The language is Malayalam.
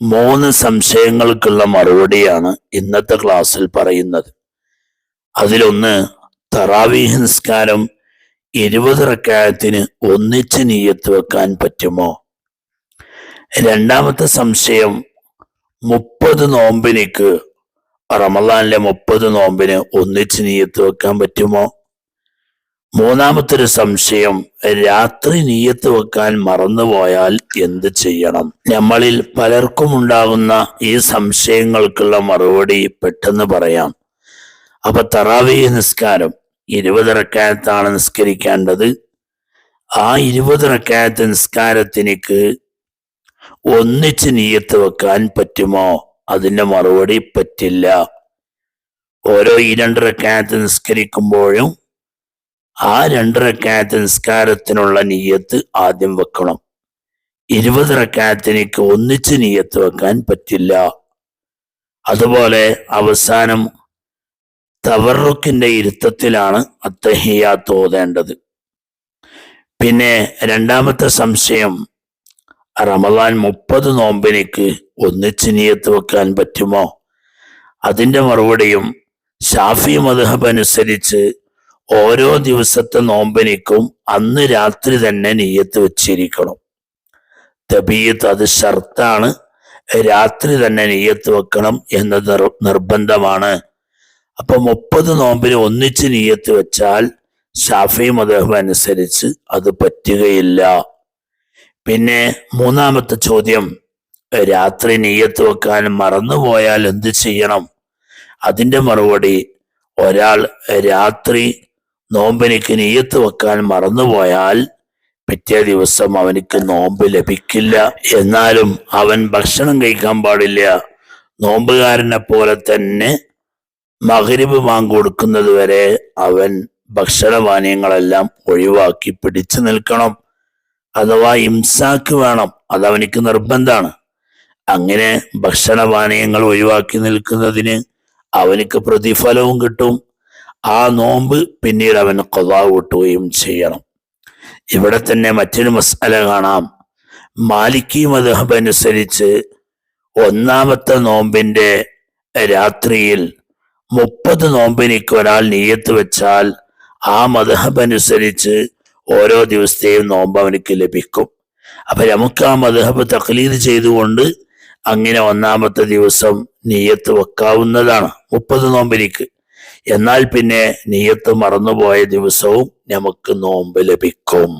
മൂന്ന് സംശയങ്ങൾക്കുള്ള മറുപടിയാണ് ഇന്നത്തെ ക്ലാസ്സിൽ പറയുന്നത്. അതിലൊന്ന് തറാവീഹ് നിസ്കാരം ഇരുപത് റക്കായത്തിന് ഒന്നിച്ച് നീയത്ത് വെക്കാൻ പറ്റുമോ? രണ്ടാമത്തെ സംശയം മുപ്പത് നോമ്പിനേക്ക് റമദാനിലെ മുപ്പത് നോമ്പിന് ഒന്നിച്ച് നീയത്ത് വെക്കാൻ പറ്റുമോ? മൂന്നാമത്തെ ഒരു സംശയം രാത്രി നീയത്ത് വെക്കാൻ മറന്നുപോയാൽ എന്ത് ചെയ്യണം? നമ്മളിൽ പലർക്കും ഉണ്ടാകുന്ന ഈ സംശയങ്ങൾക്കുള്ള മറുപടി പെട്ടെന്ന് പറയാം. അപ്പൊ തറാവി നിസ്കാരം ഇരുപത് റക്കായത്താണ് നിസ്കരിക്കേണ്ടത്. ആ ഇരുപത് റക്കായത്ത് ഒന്നിച്ച് നീയത്ത് വെക്കാൻ പറ്റുമോ? അതിന്റെ മറുപടി പറ്റില്ല. ഓരോ ഈ രണ്ട് റക്കായത്ത് നിസ്കരിക്കുമ്പോഴും ആ രണ്ട് റക്കായത്ത് നിസ്കാരത്തിനുള്ള നീയത്ത് ആദ്യം വെക്കണം. ഇരുപത് റക്കായത്തിനിക്ക് ഒന്നിച്ച് നീയത്ത് വെക്കാൻ പറ്റില്ല. അതുപോലെ അവസാനം തവറുക്കിന്റെ ഇരുത്തത്തിലാണ് അത്തഹിയാത്ത് ഓതേണ്ടത് പിന്നെ രണ്ടാമത്തെ സംശയം റമദാൻ മുപ്പത് നോമ്പിനേക്ക് ഒന്നിച്ച് നീയത്ത് വെക്കാൻ പറ്റുമോ? അതിന്റെ മറുപടിയും ഷാഫി മധുഹബ് അനുസരിച്ച് ഓരോ ദിവസത്തെ നോമ്പിനേക്കും അന്ന് രാത്രി തന്നെ നെയ്യത്ത് വെച്ചിരിക്കണം. തബീയത്ത് അത് ഷർത്താണ്. രാത്രി തന്നെ നെയ്യത്ത് വെക്കണം എന്ന നിർബന്ധമാണ്. അപ്പൊ മുപ്പത് നോമ്പിന് ഒന്നിച്ച് നീയത്ത് വെച്ചാൽ ഷാഫി മതഹബ് അനുസരിച്ച് അത് പറ്റുകയില്ല. പിന്നെ മൂന്നാമത്തെ ചോദ്യം രാത്രി നീയത്ത് വെക്കാൻ മറന്നുപോയാൽ എന്ത് ചെയ്യണം? അതിന്റെ മറുപടി ഒരാൾ രാത്രി നോമ്പിനിക്ക് നീയത്ത് വെക്കാൻ മറന്നുപോയാൽ പിറ്റേ ദിവസം അവനക്ക് നോമ്പ് ലഭിക്കില്ല. എന്നാലും അവൻ ഭക്ഷണം കഴിക്കാൻ പാടില്ല. നോമ്പുകാരനെ പോലെ തന്നെ മകരിബ് മാങ്ക് കൊടുക്കുന്നത് വരെ അവൻ ഭക്ഷണപാനീയങ്ങളെല്ലാം ഒഴിവാക്കി പിടിച്ചു നിൽക്കണം. അഥവാ ഇംസാക്ക് വേണം. അത് അവനിക്ക് നിർബന്ധമാണ് അങ്ങനെ ഭക്ഷണപാനീയങ്ങൾ ഒഴിവാക്കി നിൽക്കുന്നതിന് അവനക്ക് പ്രതിഫലവും കിട്ടും. ആ നോമ്പ് പിന്നീട് അവന് കൊതാ കൂട്ടുകയും ചെയ്യണം. ഇവിടെ തന്നെ മറ്റൊരു മസാല കാണാം. മാലിക്കി മധബ് അനുസരിച്ച് ഒന്നാമത്തെ നോമ്പിന്റെ രാത്രിയിൽ മുപ്പത് നോമ്പിനിക്ക് ഒരാൾ നീയത്ത് വെച്ചാൽ ആ മധബ് അനുസരിച്ച് ഓരോ ദിവസത്തെയും നോമ്പ് അവനക്ക് ലഭിക്കും. അപ്പൊ നമുക്ക് ആ മധബ് തക്ലീദ് ചെയ്തുകൊണ്ട് അങ്ങനെ ഒന്നാമത്തെ ദിവസം നീയത്ത് വെക്കാവുന്നതാണ്. മുപ്പത് നോമ്പിനിക്ക്. എന്നാൽ പിന്നെ നീയത്ത് മറന്നുപോയ ദിവസവും നമുക്ക് നോമ്പ് ലഭിക്കും.